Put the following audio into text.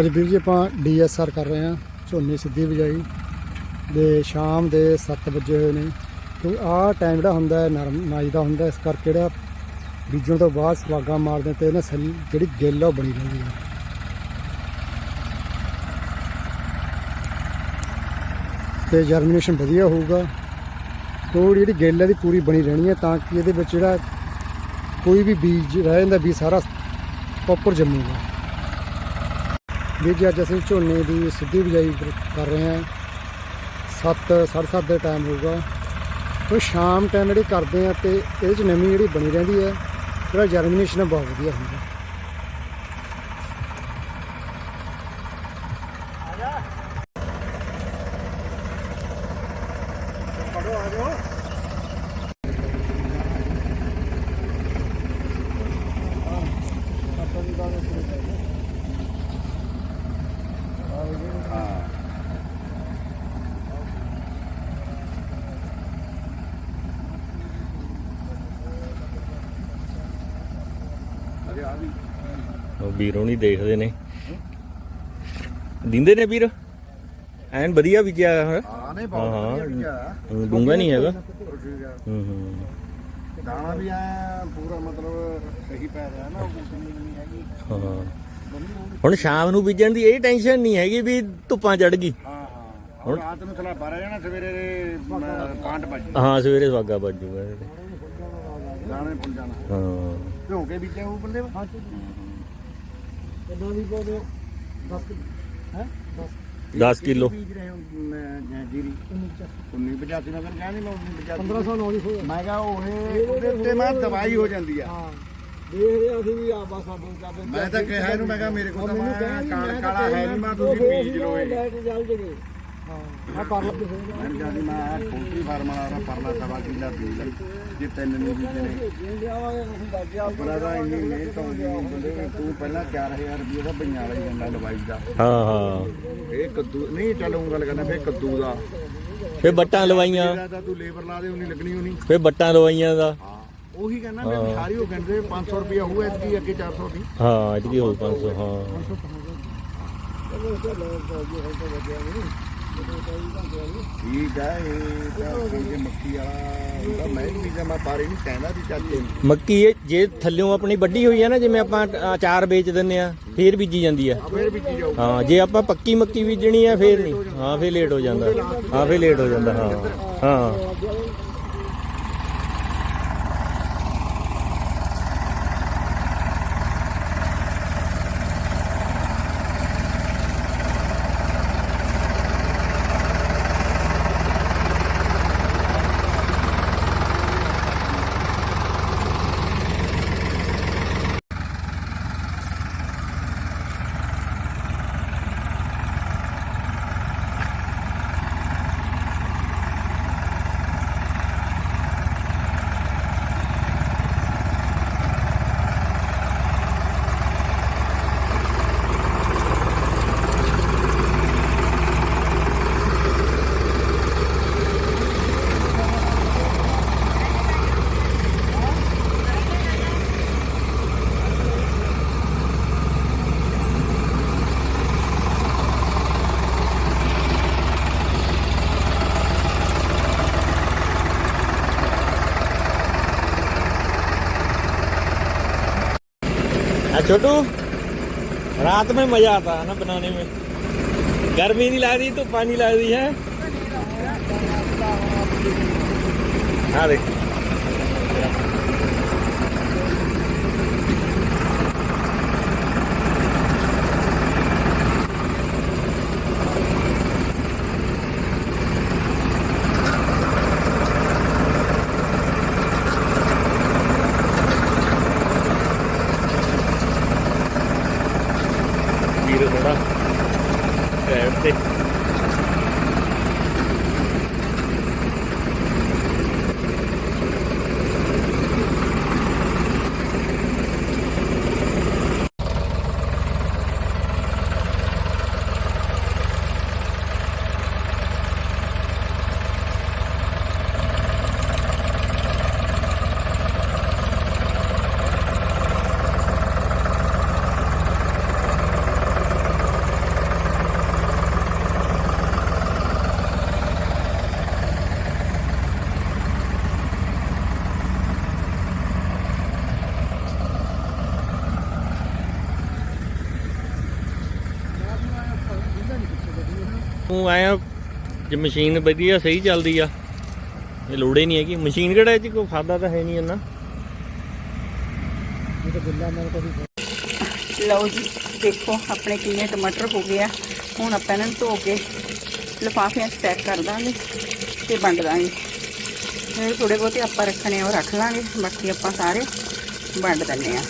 ਅੱਜ ਵੀਰ ਜੀ ਆਪਾਂ ਡੀਐਸਆਰ ਕਰ ਰਹੇ ਹਾਂ, ਝੋਨੇ ਸਿੱਧੀ ਬਿਜਾਈ ਦੇ ਸ਼ਾਮ ਦੇ 7 ਵਜੇ ਹੋਏ ਨੇ। ਕਿਉਂਕਿ ਆਹ ਟਾਈਮ ਜਿਹੜਾ ਹੁੰਦਾ ਹੈ, ਨਰਮ ਨਾਈ ਦਾ ਹੁੰਦਾ ਇਸ ਕਰਕੇ ਜਿਹੜਾ ਬੀਜਣ ਤੋਂ ਬਾਅਦ ਸਵਾਗਾ ਮਾਰਦੇ ਤੇ ਇਹਨਾਂ ਸੱਲ ਜਿਹੜੀ ਗਿੱਲ ਆ ਉਹ ਬਣੀ ਰਹਿੰਦੀ ਹੈ। ਤੇ ਜਰਮੀਨੇਸ਼ਨ ਵਧੀਆ ਹੋਊਗਾ। ਤੋਂ ਜਿਹੜੀ ਗਿੱਲ ਹੈ ਦੀ ਪੂਰੀ ਬਣੀ ਰਹਿਣੀ ਹੈ ਤਾਂ ਕਿ ਇਹਦੇ ਵਿੱਚ ਜਿਹੜਾ ਕੋਈ ਵੀ ਬੀਜ ਰਹਿ ਜਾਂਦਾ ਵੀ ਸਾਰਾ ਪ੍ਰੋਪਰ ਜੰਮੂਗਾ। ਵੀ ਜੀ ਅੱਜ ਅਸੀਂ ਝੋਨੇ ਦੀ ਸਿੱਧੀ ਬਿਜਾਈ ਕਰ- ਰਹੇ ਹਾਂ 7 7:30 ਦੇ ਟਾਈਮ ਹੋਊਗਾ। ਤੋਂ ਸ਼ਾਮ ਟਾਈਮ ਜਿਹੜੀ ਕਰਦੇ ਆ ਤੇ ਇਹਦੇ ਚ ਨਮੀ ਜਿਹੜੀ ਬਣੀ ਰਹਿੰਦੀ ਹੈ, ਜਿਹੜਾ ਜਰਮੀਨੇਸ਼ਨ ਬਹੁਤ ਵਧੀਆ ਹੁੰਦਾ। ਉਹ ਵੀਰੋਂ ਨਹੀਂ ਦੇਖਦੇ ਨੇ। ਦਿੰਦੇ ਨੇ ਵੀਰ? ਐਨ ਵਧੀਆ ਵਿਜਿਆ ਹੈ। ਹਾਂ ਨਹੀਂ। ਬਹੁਤ ਵਧੀਆ ਵਿਕਿਆ ਡੂੰਗਾ ਨਹੀਂ ਹੈਗਾ। ਹੂੰ। ਹੂੰ ਦਾਣਾ ਵੀ ਆ ਪੂਰਾ ਮਤਲਬ ਸਹੀ ਪੈ ਰਿਹਾ ਨਾ ਕੁਝ ਨਹੀਂ ਹੈਗੀ। ਹਾਂ ਹੁਣ ਸ਼ਾਮ ਨੂੰ ਬੀਜਣ ਦੀ ਇਹ ਟੈਨਸ਼ਨ ਨਹੀਂ ਹੈਗੀ ਵੀ ਧੁੱਪਾਂ ਚੜ ਗਈ। ਹਾਂ ਹਾਂ। ਹੁਣ ਰਾਤ ਨੂੰ ਥਲਾ ਬਾਰਾ ਜਾਣਾ ਸਵੇਰੇ ਕਾਂਡ ਵੱਜ ਹਾਂ ਸਵੇਰੇ ਸਵਾਗਾ ਵੱਜੂਗਾ। ਦਾਣੇ ਪੁੱਲ ਜਾਣਾ। ਹਾਂ। ਭਿਉਂ ਕੇ ਬੀਜਿਆ ਉਹ ਬੰਦੇ ਹਾਂ ਕਿੰਨਾ ਵੀ ਬੋਲੇ 10 ਹੈ? 10 10 ਕਿਲੋ। ਬੀਜ ਰਹੇ ਹੋ? ਮੈਂ ਜੀਰੀ। 19 85 ਮੈਂ ਕਹਿੰਦਾ ਨਹੀਂ ਮੈਂ 19 85 1500 ਨੌ ਦੀ ਹੋਇਆ ਮੈਂ ਕਿਹਾ ਉਹ ਉਹਦੇ ਉੱਤੇ ਮੈਂ ਦਵਾਈ ਹੋ ਜਾਂਦੀ ਆ। ਹਾਂ। ਦੇਖਦੇ ਆ ਅਸੀਂ ਵੀ ਆ ਬਸ ਆ ਦੋ ਚਾਰ ਮੈਂ ਤਾਂ ਕਿਹਾ ਇਹਨੂੰ ਮੈਂ ਕਿਹਾ ਮੇਰੇ ਕੋਲ ਤਾਂ ਮੈਂ ਕਾਲ ਕਾਲਾ ਹੈ ਨਹੀਂ ਮੈਂ ਤੁਸੀਂ ਬੀਜ ਲਓ ਇਹ। ਲਾਈਟ ਜਲ ਜਗੇ। ਹਾਂ। ਮੈਂ ਮੈਂ ਆਹ ਪੋਲਟਰੀ ਫਾਰਮ ਵਾਲਾ ਪਰਲਾ ਸਵਾ ਕਿੱਲਾ ਬੀਜ ਜੇ ਤਿੰਨ ਨਹੀਂ ਇੰਨੀ ਮਿਹਨਤ ਬੰਦੇ। ਤੂੰ ਪਹਿਲਾਂ 4000 ਰੁਪਏ ਦਾ ਪਈਆਂ ਵਾਲਾ ਹੀ ਜਾਂਦਾ ਲਵਾਈ ਦਾ। ਹਾਂ ਹਾਂ। ਇਹ ਕੱਦੂ ਨਹੀਂ ਚੱਲ ਉਹ ਗੱਲ ਕਰਨਾ ਫੇਰ ਕੱਦੂ ਦਾ। ਫੇ ਬੱਟਾਂ ਲਵਾਈਆਂ। ਇਹਦਾ ਤਾਂ ਤੂੰ ਲੇਬਰ ਲਾ ਦੇ ਉਨੀ ਲੱਗਣੀ ਹੋਣੀ ਫੇ ਬੱਟਾਂ ਲਵਾਈਆਂ ਦਾ। ਹਾਂ ਉਹੀ ਕਹਿੰਦਾ ਮੈਂ ਸਾਰੀ ਉਹ ਕਹਿੰਦੇ 500 ਰੁਪਏ ਹੋਊ ਐਤਕੀ ਅੱਗੇ 400 ਦੀ। ਹਾਂ ਇਤਕੀ ਹੋ। 500 ਹਾਂ ਠੀਕ ਹੈ ਇਹ ਤਾਂ ਕਿਉਂਕਿ ਮੱਕੀ ਵਾਲਾ ਹੁੰਦਾ ਮੈਂ ਵੀ ਬੀਜਾਂ ਮੈਂ ਪਾਰੇ ਨਹੀਂ ਕਹਿੰਦਾ ਵੀ ਚਾਚੇ ਨੂੰ ਮੱਕੀ ਇਹ ਜੇ ਥੱਲਿਓਂ ਆਪਣੀ ਵੱਡੀ ਹੋਈ ਹੈ ਨਾ ਜਿਵੇਂ ਆਪਾਂ ਅਚਾਰ ਵੇਚ ਦਿੰਨੇ ਆ ਫੇਰ ਬੀਜੀ ਜਾਂਦੀ ਆ। ਫੇਰ ਬੀਜੀ ਜਾਊ ਹਾਂ ਜੇ ਆਪਾਂ ਪੱਕੀ ਮੱਕੀ ਬੀਜਣੀ ਆ ਫੇਰ ਨਹੀਂ। ਹਾਂ ਫੇਰ ਲੇਟ ਹੋ ਜਾਂਦਾ। ਹਾਂ ਫੇਰ ਲੇਟ ਹੋ ਜਾਂਦਾ ਹਾਂ। ਹਾਂ। आ छोटू रात में मजा आता है ना बनाने में गर्मी नहीं लग रही तो पानी लग रही है हाँ देख ਸਾਈਡ ਤੇ ਊਂ ਆਇਆ ਜੇ ਮਸ਼ੀਨ ਵਧੀਆ ਸਹੀ ਚੱਲਦੀ ਆ ਇਹ ਲੋੜੇ ਨਹੀਂ ਹੈਗੀ। ਮਸ਼ੀਨ ਕਿਹੜਾ ਇਹ ਚ? ਕੋਈ ਫਾਦਾ ਤਾਂ ਹੈ ਨਹੀਂ ਇੰਨਾ। ਇਹ ਤਾਂ ਗਿੱਲਾ ਮੈਂ ਕਦੀ ਲਓ ਜੀ ਦੇਖੋ ਆਪਣੇ ਕਿੰਨੇ ਟਮਾਟਰ ਹੋ ਗਏ ਆ। ਹੁਣ ਆਪਾਂ ਇਹਨਾਂ ਨੂੰ ਧੋ ਕੇ ਲਿਫਾਫਿਆਂ 'ਚ ਪੈਕ ਕਰ ਦਾਂਗੇ ਤੇ ਵੰਡ ਦਾਂਗੇ। ਜਿਹੜੇ ਥੋੜੇ ਬਹੁਤੇ ਆਪਾਂ ਰੱਖਣੇ ਆ ਉਹ ਰੱਖ ਲਾਂਗੇ। ਬਾਕੀ ਆਪਾਂ ਸਾਰੇ ਵੰਡ ਦਿੰਨੇ ਆ।